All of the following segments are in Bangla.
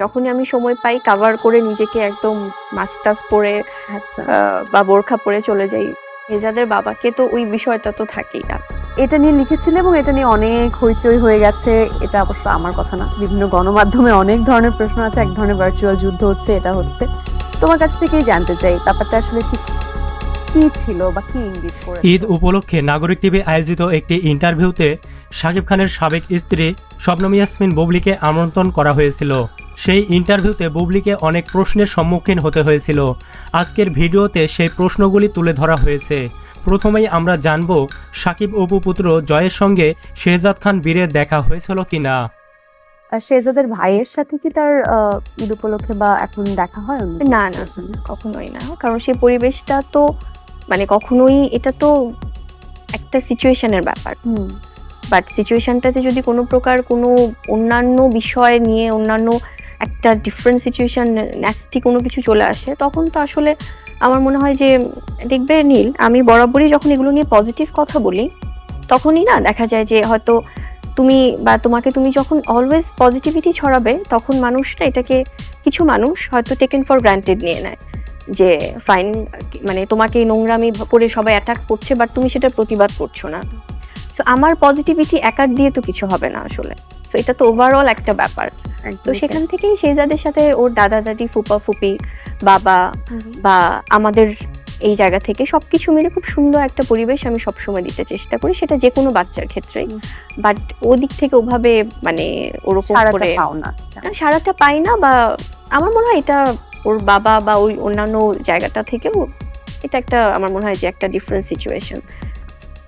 যখনই আমি সময় পাই কাভার করে নিজেকে একদম মাস্টার্স পরে আচ্ছা। আহ, বা বোরখা পরে চলে যাই। এজাদের বাবাকে তো ওই বিষয়টা তো থাকেই না। এটা নিয়ে লিখেছিলে এবং এটা নিয়ে অনেক হইচই হয়ে গেছে। এটা অবশ্য আমার কথা না। বিভিন্ন গণমাধ্যমে অনেক ধরনের প্রশ্ন আছে এক ধরনের ভার্চুয়াল যুদ্ধ হচ্ছে এটা হচ্ছে। তোমার কাছ থেকেই জানতে চাই ব্যাপারটা আসলে ঠিক কি ছিল বা কি ইঙ্গিত করে ঈদ উপলক্ষে নাগরিক টিভি আয়োজিত একটি ইন্টারভিউতে শাকিব খানের সাবেক স্ত্রী শবনম ইয়াসমিন বুবলিকে আমন্ত্রণ করা হয়েছিল। সেই ইন্টারভিউতে বুবলিকে অনেক প্রশ্নের সম্মুখীন হতে হয়েছিল। আজকের ভিডিওতে সেই প্রশ্নগুলি তুলে ধরা হয়েছে। প্রথমেই আমরা জানব সাকিব অপু পুত্র জয়ের সঙ্গে শেহজাদ খান বীরের দেখা হয়েছিল কিনা। আর শেহজাদের ভাইয়ের সাথে কি তার ঈদ উপলক্ষে বা এখন দেখা হয় না না না, কখনোই না। কারণ সেই পরিবেশটা তো মানে কখনোই এটা তো একটা সিচুয়েশনের ব্যাপার। হুম। বাট সিচুয়েশনটাতে যদি কোনো প্রকার কোনো অন্যান্য বিষয় নিয়ে অন্যান্য একটা ডিফারেন্ট সিচুয়েশন ন্যাস্টি কোনো কিছু চলে আসে, তখন তো আসলে আমার মনে হয় যে, দেখবে নীল, আমি বরাবরই যখন এগুলো নিয়ে পজিটিভ কথা বলি, তখনই না দেখা যায় যে হয়তো তুমি বা তোমাকে তুমি যখন অলওয়েজ পজিটিভিটি ছড়াবে, তখন মানুষটা এটাকে, কিছু মানুষ হয়তো টেকেন ফর গ্রান্টেড নিয়ে নেয়। যে ফাইন মানে তোমাকে নোংরামি করে সবাই অ্যাটাক করছে বাট তুমি সেটা প্রতিবাদ করছ না। তো আমার পজিটিভিটি একার দিয়ে তো কিছু হবে না আসলে। তো এটা তো ওভারঅল একটা ব্যাপার। তো সেখান থেকেই শেজাদের সাথে ওর দাদা দাদি ফুপা ফুপি বাবা বা আমাদের এই জায়গা থেকে সবকিছু মিলে খুব সুন্দর একটা পরিবেশ আমি সবসময় দিতে চেষ্টা করি। সেটা যে কোনো বাচ্চার ক্ষেত্রেই। বাট ও দিক থেকে ওভাবে মানে ওরকম করে সারাটা পাই না বা আমার মনে হয় এটা ওর বাবা বা ওই অন্যান্য জায়গাটা থেকেও এটা একটা আমার মনে হয় যে একটা ডিফারেন্ট সিচুয়েশন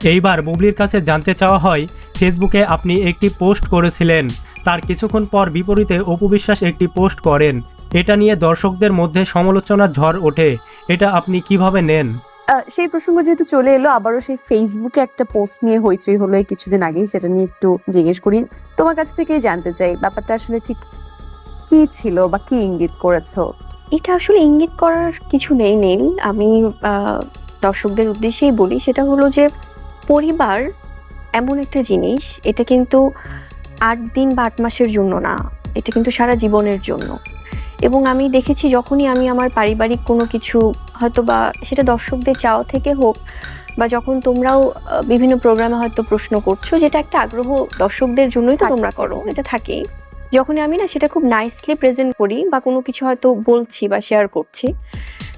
এইবার বুবলির কাছে জানতে চাওয়া হয় ফেসবুকে আপনি একটি পোস্ট করেছিলেন। তার কিছুক্ষণ পর বিপরীতে অপু বিশ্বাস একটি পোস্ট করেন। এটা নিয়ে দর্শকদের মধ্যে সমালোচনার ঝড় ওঠে। এটা আপনি কীভাবে নেন? আহ, সেই প্রসঙ্গ যেহেতু চলে এলো আবারও সেই ফেসবুকে একটা পোস্ট নিয়ে হইচই হলো এই কিছুদিন আগেই সেটা নিয়ে একটু জিজ্ঞেস করি। তোমার কাছ থেকেই জানতে চাই ব্যাপারটা আসলে ঠিক কি ছিল বা কি ইঙ্গিত করেছ? এটা আসলে ইঙ্গিত করার কিছু নেই নেই। আমি আহ, দর্শকদের উদ্দেশ্যেই বলি সেটা হলো যে পরিবার এমন একটা জিনিস এটা কিন্তু আট দিন বা আট মাসের জন্য না এটা কিন্তু সারা জীবনের জন্য। এবং আমি দেখেছি যখনই আমি আমার পারিবারিক কোনো কিছু হয়তো বা সেটা দর্শকদের চাওয়া থেকে হোক বা যখন তোমরাও বিভিন্ন প্রোগ্রামে হয়তো প্রশ্ন করছ যেটা একটা আগ্রহ দর্শকদের জন্যই তো তোমরা করো এটা থাকেই যখনই আমি না সেটা খুব নাইসলি প্রেজেন্ট করি বা কোনো কিছু হয়তো বলছি বা শেয়ার করছি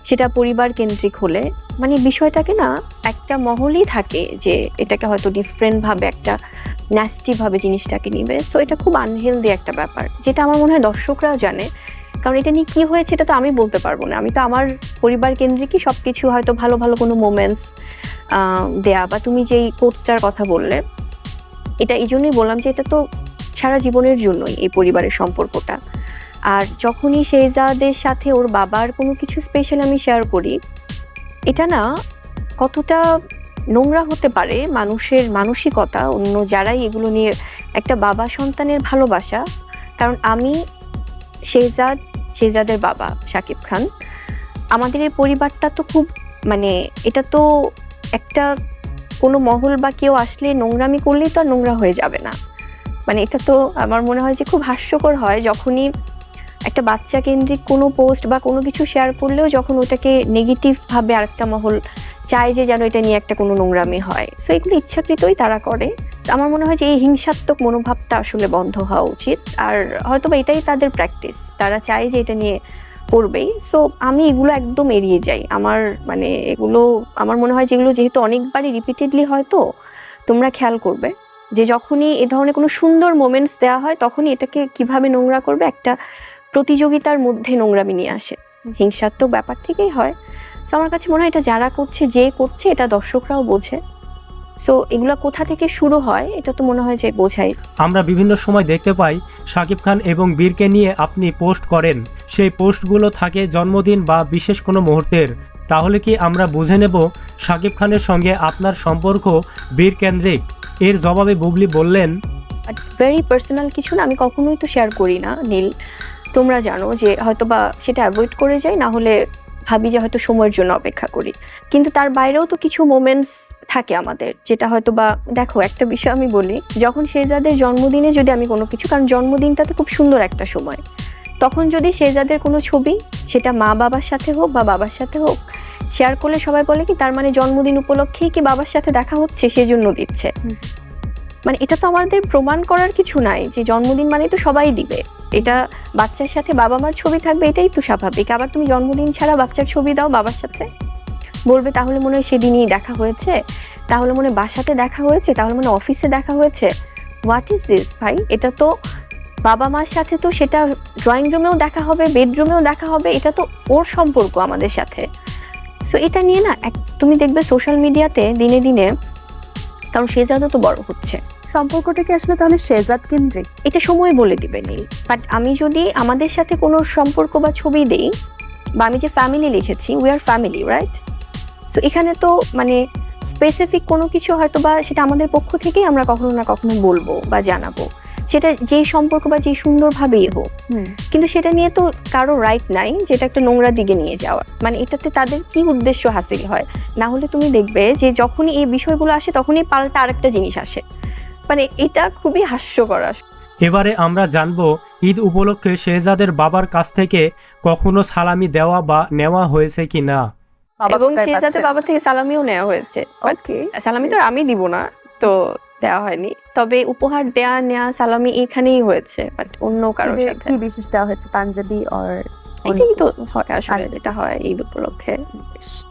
সেটা পরিবার কেন্দ্রিক হলে মানে বিষয়টাকে না একটা মহলই থাকে যে এটাকে হয়তো ডিফারেন্ট ভাবে একটা ন্যাস্টি ভাবে জিনিসটাকে নিবে। সো এটা খুব আনহেলদি একটা ব্যাপার, যেটা আমার মনে হয় দর্শকরাও জানে। কারণ এটা নিয়ে কি হয়েছে এটা তো আমি বলতে পারব না। আমি তো আমার পরিবার কেন্দ্রিকই সব কিছু হয়তো ভালো ভালো কোনো মোমেন্টস দেয়া বা তুমি যেই কোর্সটার কথা বললে, এটা এই জন্যই বললাম যে এটা তো সারা জীবনের জন্যই এই পরিবারের সম্পর্কটা। আর যখনই শেহজাদের সাথে ওর বাবার কোনো কিছু স্পেশাল আমি শেয়ার করি, এটা না কতটা নোংরা হতে পারে মানুষের মানসিকতা, অন্য যারাই এগুলো নিয়ে একটা বাবা সন্তানের ভালোবাসা। কারণ আমি শেহজাদ, শেহজাদের বাবা শাকিব খান। আমাদের এই পরিবারটা তো খুব মানে এটা তো একটা কোনো মহল বা কেউ আসলে নোংরামি করলেই তো আর নোংরা হয়ে যাবে না। মানে এটা তো আমার মনে হয় যে খুব হাস্যকর হয় যখনই একটা বাচ্চা কেন্দ্রিক কোনো পোস্ট বা কোনো কিছু শেয়ার করলেও যখন ওটাকে নেগেটিভভাবে আরেকটা মহল চায় যে যেন এটা নিয়ে একটা কোনো নোংরামি হয়। সো এগুলো ইচ্ছাকৃতই তারা করে। তো আমার মনে হয় যে এই হিংসাত্মক মনোভাবটা আসলে বন্ধ হওয়া উচিত। আর হয়তো বা এটাই তাদের প্র্যাকটিস তারা চায় যে এটা নিয়ে করবেই। সো আমি এগুলো একদম এড়িয়ে যাই। আমার মানে এগুলো, আমার মনে হয় যেগুলো যেহেতু অনেকবারই রিপিটেডলি হয়তো তোমরা খেয়াল করবে যে যখনই এ ধরনের কোনো সুন্দর মোমেন্টস দেওয়া হয়, তখনই এটাকে কীভাবে নোংরা করবে একটা প্রতিযোগিতার মধ্যে নোংরামি নিয়ে আসে। হিংসাত্মক ব্যাপার থেকেই হয়। সো আমার কাছে মনে হয় এটা যারা করছে যে করছে এটা দর্শকরাও বোঝে। সো এগুলো কোথা থেকে শুরু হয় এটা তো মনে হয় যে বোঝাই। আমরা বিভিন্ন সময় দেখতে পাই শাকিব খান এবং বীরকে নিয়ে আপনি পোস্ট করেন। সেই পোস্টগুলো থাকে জন্মদিন বা বিশেষ কোনো মুহূর্তের। তাহলে কি আমরা বুঝে নেব শাকিব খানের সঙ্গে আপনার সম্পর্ক বীর কেন্দ্রিক এর জবাবে বুবলি বললেন ভেরি পার্সোনাল কিছু না আমি কখনোই তো শেয়ার করি না নীল। তোমরা জানো যে হয়তো বা সেটা অ্যাভয়েড করে যাই না হলে ভাবি যে হয়তো সময়ের জন্য অপেক্ষা করি। কিন্তু তার বাইরেও তো কিছু মোমেন্টস থাকে আমাদের, যেটা হয়তো বা দেখো একটা বিষয় আমি বলি, যখন শেহজাদের জন্মদিনে যদি আমি কোনো কিছু, কারণ জন্মদিনটা তো খুব সুন্দর একটা সময়। তখন যদি শেহজাদের কোনো ছবি, সেটা মা বাবার সাথে হোক বা বাবার সাথে হোক শেয়ার করলে সবাই বলে কি, তার মানে জন্মদিন উপলক্ষেই কি বাবার সাথে দেখা হচ্ছে, সেজন্য দিচ্ছে। মানে এটা তো আমাদের প্রমাণ করার কিছু নাই যে জন্মদিন মানে তো সবাই দিবে। এটা বাচ্চার সাথে বাবা মার ছবি থাকবে, এটাই তো স্বাভাবিক। আবার তুমি জন্মদিন ছাড়া বাচ্চার ছবি দাও বাবার সাথে। বলবে তাহলে মনে হয় সেদিনই দেখা হয়েছে। তাহলে মনে বাসাতে দেখা হয়েছে, তাহলে মনে অফিসে দেখা হয়েছে। হোয়াট ইজ দিস ভাই? এটা তো বাবা মার সাথে তো সেটা ড্রয়িং রুমেও দেখা হবে বেডরুমেও দেখা হবে, এটা তো ওর সম্পর্ক আমাদের সাথে। সো এটা নিয়ে না এক তুমি দেখবে সোশ্যাল মিডিয়াতে দিনে দিনে কারণ শেজাদও তো বড় হচ্ছে। সম্পর্কটা কি আসলে তাহলে শেজাদ কেন্দ্রিক? এটা সময় বলে দিবে নীল। বাট আমি যদি আমাদের সাথে কোনো সম্পর্ক বা ছবি দেই বা আমি যে ফ্যামিলি লিখেছি উই আর ফ্যামিলি রাইট তো এখানে তো মানে স্পেসিফিক কোনো কিছু হয়তো বা সেটা আমাদের পক্ষ থেকেই আমরা কখনো না কখনো বলব বা জানাব। সেটা যেই সম্পর্ক বা যেই সুন্দরভাবেই হোক। কিন্তু সেটা নিয়ে তো কারও রাইট নাই যেটা একটা নোংরা দিকে নিয়ে যাওয়া। মানে এটাতে তাদের কি উদ্দেশ্য হাসিল হয়? না হলে তুমি দেখবে যে যখনই এই বিষয়গুলো আসে তখনই পাল্টা আরেকটা জিনিস আসে। মানে এটা খুবই হাস্যকর এবারে আমরা জানব ঈদ উপলক্ষে শেহজাদের বাবার কাছ থেকে কখনো সালামি দেওয়া বা নেওয়া হয়েছে কি না। বাবা এবং সে বাবা থেকে সালামিও নেওয়া হয়েছে। সালামি তো আর আমি দিব না তো দেওয়া হয়নি। তবে উপহার দেয়া নেওয়া সালামি এখানেই হয়েছে বাট অন্য কারোর কি- সাথে। কি বিশেষ দেওয়া হয়েছে পাঞ্জাবি অর এটাই তো হয় আসলে যেটা হয় ঈদ উপলক্ষে। বেশ,